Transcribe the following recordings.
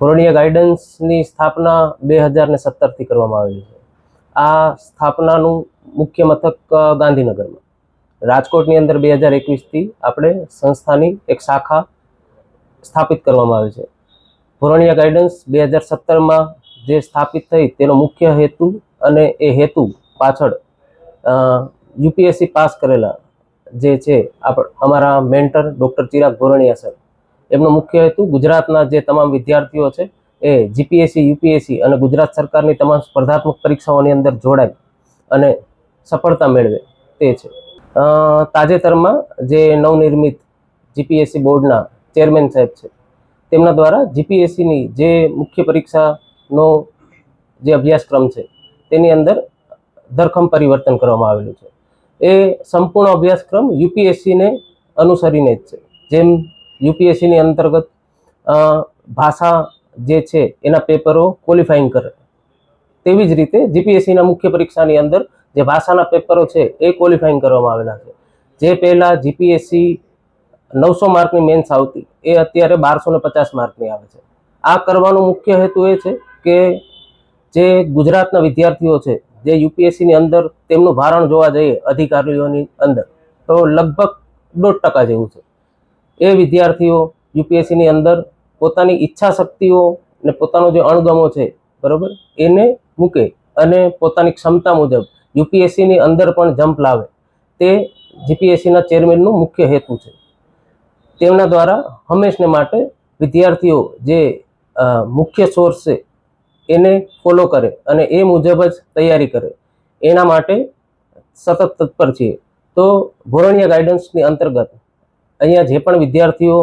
ધોરણીય ગાઈડન્સની સ્થાપના બે હજાર ને સત્તરથી કરવામાં આવેલી છે. આ સ્થાપનાનું મુખ્ય મથક ગાંધીનગરમાં. રાજકોટની અંદર બે હજાર એકવીસથી આપણે સંસ્થાની એક શાખા સ્થાપિત કરવામાં આવી છે. ધોરણીય ગાઈડન્સ બે હજાર સત્તરમાં જે સ્થાપિત થઈ, તેનો મુખ્ય હેતુ અને એ હેતુ પાછળ યુપીએસસી પાસ કરેલા જે છે આપ અમારા mentor doctor Chirag Goraniya sir એમનો મુખ્ય હેતુ ગુજરાતના જે તમામ વિદ્યાર્થીઓ છે, એ જીપીએસસી યુપીએસસી અને ગુજરાત સરકારની તમામ સ્પર્ધાત્મક પરીક્ષાઓની અંદર જોડાય અને સફળતા મેળવે તે છે. તાજેતરમાં જે નવનિર્મિત જીપીએસસી બોર્ડના ચેરમેન સાહેબ છે, તેમના દ્વારા જીપીએસસીની જે મુખ્ય પરીક્ષાનો જે અભ્યાસક્રમ છે, તેની અંદર ધરખમ પરિવર્તન કરવામાં આવેલું છે. એ સંપૂર્ણ અભ્યાસક્રમ યુપીએસસીને અનુસરીને જ છે. જેમ યુપીએસસીની અંતર્ગત ભાષા જે છે એના પેપરો ક્વોલિફાઈંગ કરે. તેવી જ રીતે જીપીએસસીના મુખ્ય પરીક્ષાની અંદર જે ભાષાના પેપરો છે એ ક્વોલિફાઈંગ કરવામાં આવેલા છે. જે પહેલાં જીપીએસસી નવસો માર્કની મેન્સ આવતી, એ અત્યારે બારસો ને પચાસ માર્કની આવે છે. આ કરવાનો મુખ્ય હેતુ એ છે કે જે ગુજરાતના વિદ્યાર્થીઓ છે, જે યુપીએસસીની અંદર તેમનું ભારણ જોવા જઈએ અધિકારીઓની અંદર, તો લગભગ દોઢ ટકા જેવું છે. એ વિદ્યાર્થીઓ યુપીએસસીની અંદર પોતાની ઈચ્છા શક્તિઓ અને પોતાનો જે અણગમો છે, બરાબર? એને મૂકે અને પોતાની ક્ષમતા મુજબ યુપીએસસીની અંદર પણ જમ્પ લાવે. તે જીપીએસસીના ચેરમેનનું મુખ્ય હેતુ છે. તેમના દ્વારા હંમેશને માટે વિદ્યાર્થીઓ જે મુખ્ય સોર્સ છે, એને ફોલો કરે અને એ મુજબ જ તૈયારી કરે. એના માટે સતત તત્પર છીએ. તો ભોરણીય ગાઈડન્સની અંતર્ગત અહીંયા જે પણ વિદ્યાર્થીઓ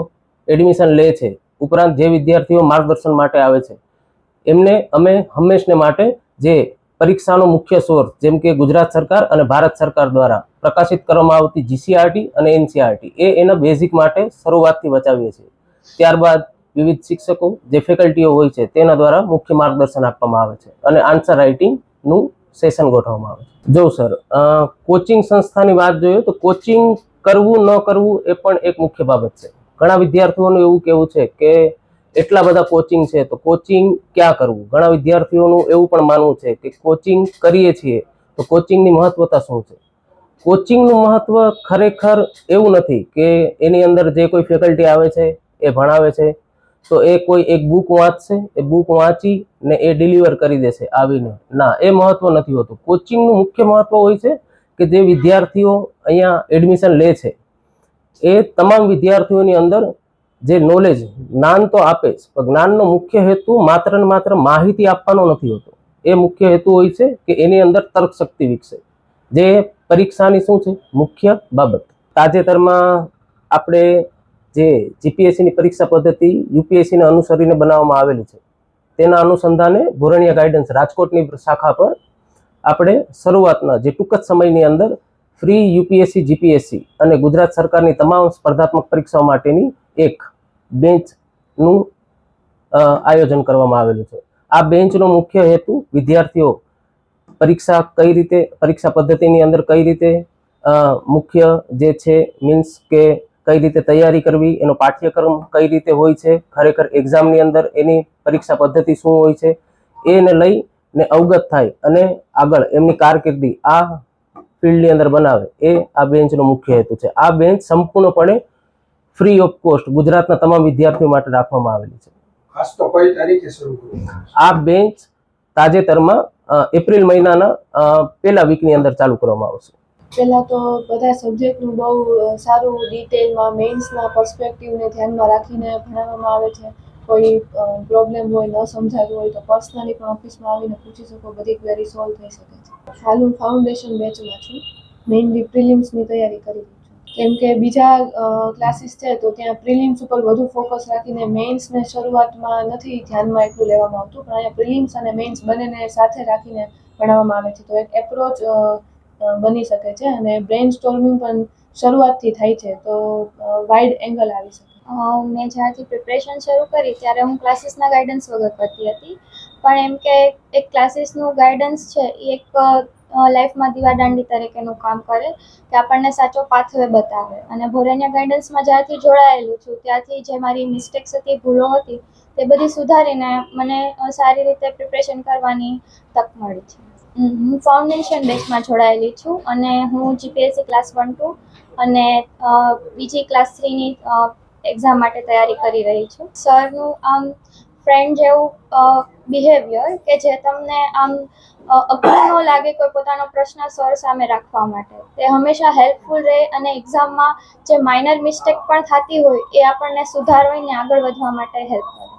એડમિશન લે છે, ઉપરાંત જે વિદ્યાર્થીઓ માર્ગદર્શન માટે આવે છે, એમને અમે હંમેશને માટે જે પરીક્ષાનો મુખ્ય સોર્સ જેમ કે ગુજરાત સરકાર અને ભારત સરકાર દ્વારા પ્રકાશિત કરવામાં આવતી જીસીઆરટી અને એનસીઆરટી એ એના બેઝિક માટે શરૂઆતથી બચાવીએ છીએ. ત્યારબાદ વિવિધ શિક્ષકો જે ફેકલ્ટીઓ હોય છે તેના દ્વારા મુખ્ય માર્ગદર્શન આપવામાં આવે છે અને આન્સર રાઇટિંગનું સેશન ગોઠવવામાં આવે છે. જો સર કોચિંગ સંસ્થાની વાત જોઈએ તો કોચિંગ કરવું ન કરવું એ પણ એક મુખ્ય બાબત છે. ઘણા વિદ્યાર્થીઓનું એવું કહેવું છે કે એટલા બધા કોચિંગ છે તો કોચિંગ ક્યાં કરવું? ઘણા વિદ્યાર્થીઓનું એવું પણ માનવું છે કે કોચિંગ કરીએ છીએ તો કોચિંગની મહત્વતા શું છે? કોચિંગનું મહત્વ ખરેખર એવું નથી કે એની અંદર જે કોઈ ફેકલ્ટી આવે છે એ ભણાવે છે. તો એ કોઈ એક બુક વાંચશે, એ બુક વાંચી ને એ ડિલિવર કરી દેશે આવીને. ના, એ મહત્વ નથી હોતું. કોચિંગનું મુખ્ય મહત્વ હોય છે કે જે વિદ્યાર્થીઓ અહીંયા એડમિશન લે છે, એ તમામ વિદ્યાર્થીઓની અંદર જે નોલેજ જ્ઞાન તો આપે જ, પણ જ્ઞાનનો મુખ્ય હેતુ માત્ર ને માત્ર માહિતી આપવાનો નથી હોતો. એ મુખ્ય હેતુ હોય છે કે એની અંદર તર્કશક્તિ વિકસે. જે પરીક્ષાની શું છે? મુખ્ય બાબત. તાજેતરમાં આપણે જે જીપીએસસીની પરીક્ષા પદ્ધતિ યુપીએસસીને અનુસરીને બનાવવામાં આવેલી છે, તેના અનુસંધાને ભોરણીયા ગાઈડન્સ રાજકોટની શાખા પર આપણે શરૂઆતના જે ટૂંક જ સમયની અંદર ફ્રી યુપીએસસી જીપીએસસી અને ગુજરાત સરકારની તમામ સ્પર્ધાત્મક પરીક્ષાઓ માટેની એક બેન્ચનું આયોજન કરવામાં આવેલું છે. આ બેન્ચનો મુખ્ય હેતુ વિદ્યાર્થીઓ પરીક્ષા કઈ રીતે, પરીક્ષા પદ્ધતિની અંદર કઈ રીતે મુખ્ય જે છે મીન્સ કે કઈ રીતે તૈયારી કરવી, એનો પાઠ્યક્રમ કઈ રીતે હોય છે, ખરેખર એક્ઝામની અંદર એની પરીક્ષા પદ્ધતિ શું હોય છે, એને લઈ ને અવગત થાય અને આગળ એમની કારકિર્દી આ ફિલ્ડની અંદર બનાવે એ આ બેન્ચનો મુખ્ય હેતુ છે. આ બેન્ચ સંપૂર્ણપણે ફ્રી ઓફ કોસ્ટ ગુજરાતના તમામ વિદ્યાર્થીઓ માટે રાખવામાં આવેલી છે. ખાસ તો કઈ તારીખે શરૂ આ બેન્ચ તાજેતરમાં એપ્રિલ મહિનાના પહેલા વીકની અંદર ચાલુ કરવામાં આવશે. પહેલાં તો બધા સબ્જેક્ટનું બહુ સારું ડિટેલમાં મેઇન્સના પર્સપેક્ટિવને ધ્યાનમાં રાખીને ભણાવવામાં આવે છે. કોઈ પ્રોબ્લેમ હોય, ન સમજાયું હોય તો પર્સનલી પણ ઓફિસમાં આવીને પૂછી શકો, બધી ક્વેરી સોલ્વ થઈ શકે છે. હાલ હું ફાઉન્ડેશન બેચમાં છું. મેઇનલી પ્રિલિમ્સની તૈયારી કરી છું. કેમ કે બીજા ક્લાસીસ છે તો ત્યાં પ્રિલિમ્સ ઉપર વધુ ફોકસ રાખીને મેઇન્સને શરૂઆતમાં નથી ધ્યાનમાં એટલું લેવામાં આવતું, પણ અહીંયા પ્રિલિમ્સ અને મેઇન્સ બંનેને સાથે રાખીને ભણાવવામાં આવે છે. તો એક એપ્રોચ બની શકે છે અને બ્રેઇન સ્ટોર્મિંગ પણ શરૂઆતથી થાય છે. તો વાઇડ એંગલ આવી શકે મેં જ્યારથી પ્રિપરેશન શરૂ કરી ત્યારે હું ક્લાસીસના ગાઈડન્સ વગર કરતી હતી. પણ એમ કે એક ક્લાસીસનું ગાઈડન્સ છે, એ એક લાઈફમાં દીવાદાંડી તરીકેનું કામ કરે કે આપણને સાચો પાથવે બતાવે. અને ભોરેનિયા ગાઈડન્સમાં જ્યારથી જોડાયેલું છું, ત્યારથી જે મારી મિસ્ટેક્સ હતી, ભૂલો હતી, તે બધી સુધારીને મને સારી રીતે પ્રિપરેશન કરવાની તક મળી છે. હું ફાઉન્ડેશન બેચમાં જોડાયેલી છું અને હું જીપીએસસી ક્લાસ વન ટુ અને બીજી ક્લાસ થ્રીની એક્ઝામ માટે તૈયારી કરી રહી છું. સરનું આમ ફ્રેન્ડ જેવું બિહેવિયર કે જે તમને, આમ અઘરું ન લાગે કોઈ પોતાનો પ્રશ્ન સર સામે રાખવા માટે, તે હંમેશા હેલ્પફુલ રહે અને એક્ઝામમાં જે માઇનર મિસ્ટેક પણ થતી હોય, એ આપણને સુધારવીને આગળ વધવા માટે હેલ્પ કરે.